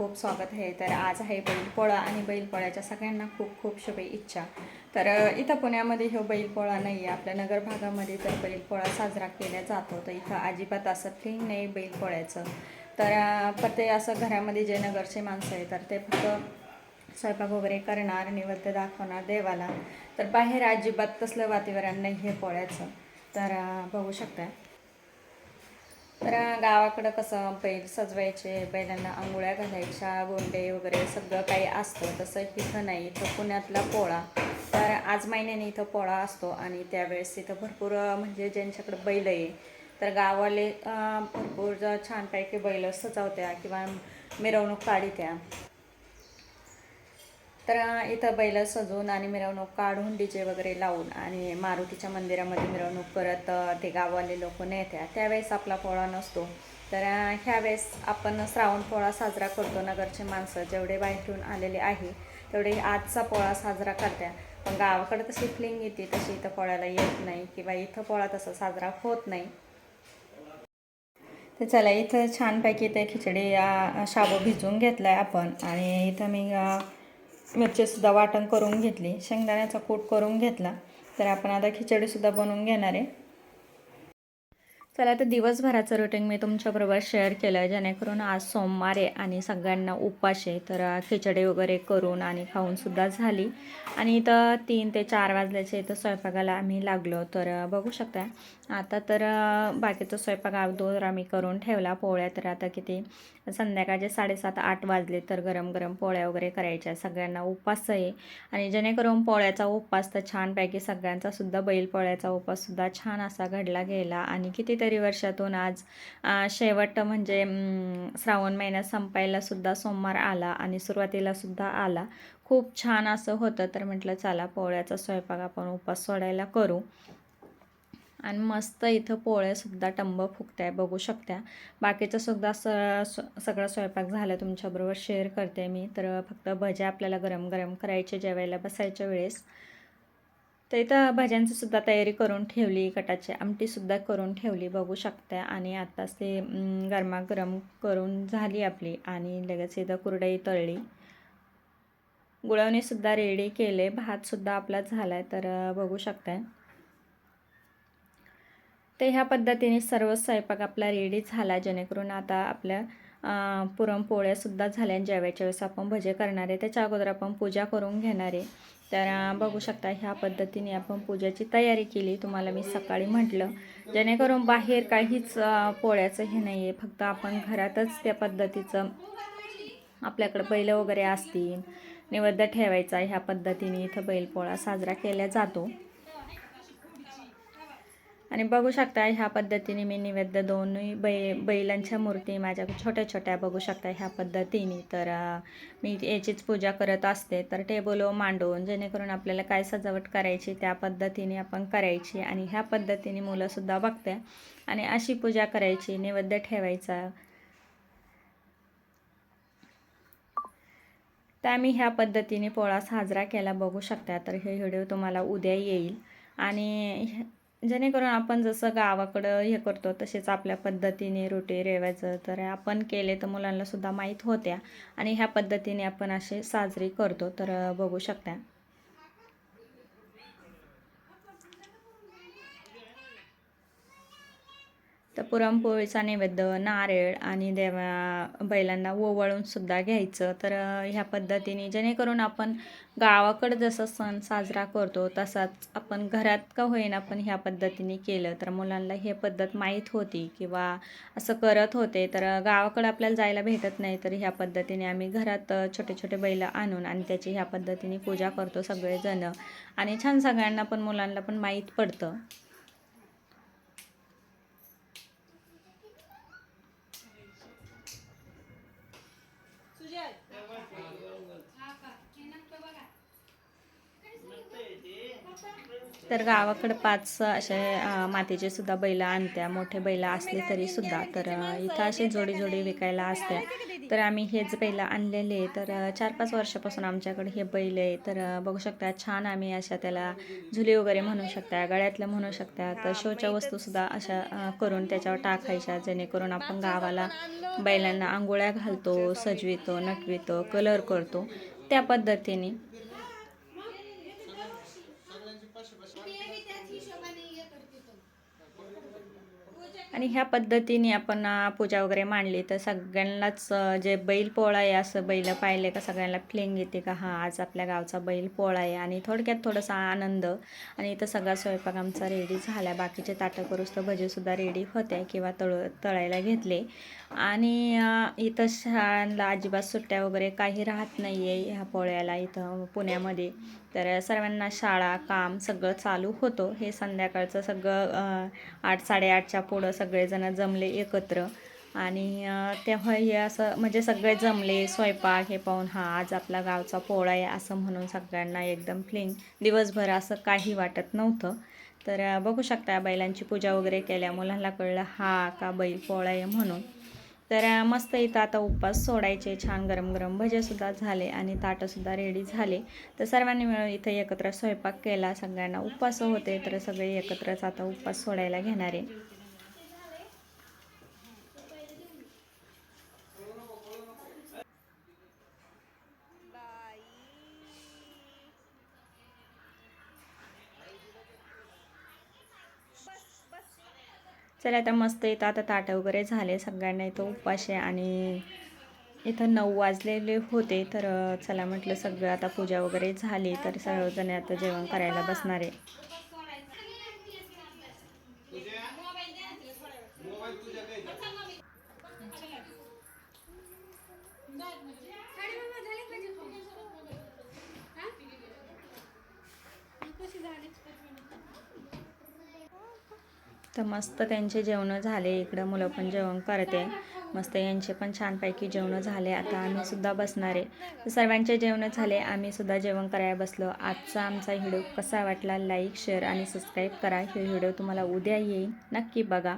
खूप स्वागत आहे. तर आज आहे बैलपोळा आणि बैलपोळ्याच्या सगळ्यांना खूप खूप शुभेच्छा. तर इथं पुण्यामध्ये हो बैलपोळा नाही आहे आपल्या नगर भागामध्ये तर बैलपोळा साजरा केला जातो. तर इथं अजिबात असं फिंग नाही बैलपोळ्याचं. तर अ, ते असं घरामध्ये जे नगरचे माणसं आहे तर ते फक्त स्वयंपाक वगैरे करणार नैवेद्य दाखवणार देवाला. तर बाहेर अजिबात तसलं वातावरण नाही हे पोळ्याचं. तर बघू शकता तर गावाकडं कसं बैल सजवायचे बैलांना आंघोळ्या घालायच्या गोंडे वगैरे सगळं काही असतं. तसं इथं नाही इथं पुण्यातला पोळा. तर आज महिन्याने इथं पोळा असतो आणि त्यावेळेस इथं भरपूर म्हणजे ज्यांच्याकडं बैल आहे तर गावाले भरपूर छानपैकी बैल सजवत्या किंवा मिरवणूक काढित्या. तर इथं बैल सजवून आणि मिरवणूक काढून डीजे वगैरे लावून आणि मारुतीच्या मंदिरामध्ये मिरवणूक करत ते गाववाले लोक नेत्या. त्यावेळेस आपला पोळा नसतो. तर ह्यावेळेस आपण श्रावण पोळा साजरा करतो. नगरचे माणसं जेवढे बाहेरून आलेले आहे तेवढे आजचा पोळा साजरा करत्या. पण गावाकडे तशी फिलिंग येते तशी इथं पोळ्याला येत नाही किंवा इथं पोळा तसा साजरा होत नाही. तर चला इथं छानपैकी ते खिचडी शाबू भिजवून घेतला आहे आपण. आणि इथं मी मिरचीसुद्धा वाटण करून घेतली. शेंगदाण्याचा कूट करून घेतला. तर आपण आता खिचडीसुद्धा बनवून घेणार आहे. चला तर दिवसभराचं रुटीन मी तुमच्याबरोबर शेअर केलं जेणेकरून आज सोमवार आहे आणि सगळ्यांना उपास आहे. तर खिचडी वगैरे करून आणि खाऊनसुद्धा झाली. आणि इथं तीन ते चार वाजल्याचे इथं स्वयंपाकाला आम्ही लागलो. तर बघू शकता आता तर बाकीचा स्वयंपाक अगोदर आम्ही करून ठेवला. पोळ्या तर आता किती? संध्याकाळचे साडेसात आठ वाजले. तर गरम गरम पोळ्या वगैरे करायच्या. सगळ्यांना उपास आहे. आणि जेणेकरून पोळ्याचा उपास तर छानपैकी सगळ्यांचासुद्धा बैल पोळ्याचा उपाससुद्धा छान असा घडला गेला. आणि कितीतरी वर्षातून आज शेवट म्हणजे श्रावण महिन्यात संपायला सुद्धा सोमवार आला आणि सुरुवातीला सुद्धा आला. खूप छान असं होतं तर म्हटलं चला पोळ्याचा स्वयंपाक आपण उपास सोडायला करू. आणि मस्त इथं पोळ्यासुद्धा टंब फुगत्या बघू शकत्या बाकीचं सुद्धा स स- सगळं स्वयंपाक झालं तुमच्याबरोबर शेअर करते मी. तर फक्त भज्या आपल्याला गरम गरम करायचे जेवायला बसायच्या वेळेस. तर इथं भाज्यांची सुद्धा तयारी करून ठेवली कटाची आमटीसुद्धा करून ठेवली बघू शकता. आणि आत्ताच ते गरमागरम करून झाली आपली आणि लगेच इथं कुरडई तळली. गुळवणीसुद्धा रेडी केले. भातसुद्धा आपला झाला आहे तर बघू शकता. तर ह्या पद्धतीने सर्व स्वयंपाक आपला रेडी झाला. जेणेकरून आता आपल्या पुरणपोळ्यासुद्धा झाल्या. आणि वेळेस आपण भजे करणार आहे त्याच्या अगोदर आपण पूजा करून घेणार आहे. तर बघू शकता ह्या पद्धतीने आपण पूजाची तयारी केली. तुम्हाला मी सकाळी म्हटलं जेणेकरून बाहेर काहीच पोळ्याचं हे नाही आहे फक्त आपण घरातच त्या पद्धतीचं आपल्याकडं बैल वगैरे असतील नैवेद्य ठेवायचा ह्या पद्धतीने इथं बैलपोळा साजरा केला जातो. आणि बघू शकता ह्या पद्धतीने मी नैवेद्य दोन्ही बै बैलांच्या मूर्ती माझ्या छोट्या छोट्या बघू शकता ह्या पद्धतीने. तर मी याचीच पूजा करत असते. तर टेबल मांडून जेणेकरून आपल्याला काय सजावट करायची त्या पद्धतीने आपण करायची आणि ह्या पद्धतीने मुलंसुद्धा बघते आणि अशी पूजा करायची नैवेद्य ठेवायचा. तर आम्ही ह्या पद्धतीने पोळा साजरा केला. बघू शकता तर हे व्हिडिओ तुम्हाला उद्या येईल. आणि ह्या- जेणेकरून आपण जसं गावाकडं हे करतो तसेच आपल्या पद्धतीने रोटी रेवायचं तर आपण केले तर मुलांना सुद्धा माहीत होत्या. आणि ह्या पद्धतीने आपण असे साजरी करतो. तर बघू शकता. तर पुरणपोळीचा नैवेद्य नारळ आणि देवा बैलांना ओवाळून सुद्धा घ्यायचं. तर ह्या पद्धतीने जेणेकरून आपण गावाकडं जसं सण साजरा करतो तसाच आपण घरात का होईना पण ह्या पद्धतीने केलं. तर मुलांना हे पद्धत माहीत होती किंवा असं करत होते तर गावाकडं आपल्याला जायला भेटत नाही. तर ह्या पद्धतीने आम्ही घरात छोटे छोटे बैल आणून आणि त्याची ह्या पद्धतीने पूजा करतो सगळेजण. आणि छान सगळ्यांना पण मुलांना पण माहीत पडतं. तर गावाकडं पाच असे मातीचे सुद्धा बैल आणत्या मोठे बैल असले तरी सुद्धा. तर इथं असे जोडी जोडी विकायला असत्या. तर आम्ही हेच बैल आणलेले. तर चार पाच वर्षापासून आमच्याकडे हे बैल आहे. तर बघू शकता छान आम्ही अशा त्याला झुले वगैरे म्हणू शकता गळ्यातलं म्हणू शकता. तर शोच्या वस्तूसुद्धा अशा करून त्याच्यावर टाकायच्या जेणेकरून आपण गावाला बैलांना आंघोळ्या घालतो सजवितो नटवितो कलर करतो त्या पद्धतीने. आणि ह्या पद्धतीने आपण पूजा वगैरे मांडली तर सगळ्यांनाच जे बैल पोळा आहे असं बैल पाहिले का सगळ्यांना फिलिंग येते का हां आज आपल्या गावचा बैल पोळा आहे आणि थोडक्यात थोडासा आनंद. आणि इथं सगळा स्वयंपाक आमचा रेडी झाला. बाकीचे ताटं करूस तर भजीसुद्धा रेडी होते किंवा तळ तळायला घेतले. आणि इथं शाळांना अजिबात सुट्ट्या वगैरे काही राहत नाही आहे ह्या पोळ्याला इथं पुण्यामध्ये. तर सर्वांना शाळा काम सगळं चालू होतं. हे संध्याकाळचं सगळं आठ साडेआठच्या पुढं सगळेजण जमले एकत्र. आणि तेव्हा हे असं म्हणजे सगळे जमले स्वयंपाक हे पाहून हा आज आपला गावचा पोळा आहे असं म्हणून सगळ्यांना एकदम फ्लिंग दिवसभर असं काही वाटत नव्हतं. तर बघू शकता बैलांची पूजा वगैरे केल्या मुलांना कळलं हा का बैल पोळा आहे? म्हणून. तर मस्त इथं आता उपवास सोडायचे. छान गरम गरम भजेसुद्धा झाले आणि ताटंसुद्धा रेडी झाले. तर सर्वांनी मिळून इथं एकत्र स्वयंपाक केला. सगळ्यांना उपवास होते तर सगळे एकत्रच आता उपवास सोडायला घेणार. चला आता मस्त इथं आता ताटं वगैरे झाले सगळ्यांना. इथं उपवास आहे आणि इथं नऊ वाजलेले होते तर चला म्हटलं सगळं आता पूजा वगैरे झाली तर सर्वजण आता जेवण करायला बसणार आहे. तर मस्त त्यांचे जेवणं झाले. इकडं मुलं पण जेवण करते. मस्त यांचे पण छानपैकी जेवणं झाले. आता आम्ही सुद्धा बसणार आहे. तर सर्वांचे जेवणं झाले. आम्ही सुद्धा जेवण करायला बसलो. आजचा आमचा व्हिडिओ कसा वाटला? लाईक शेअर आणि सबस्क्राईब करा. हे व्हिडिओ तुम्हाला उद्या येईल. नक्की बघा.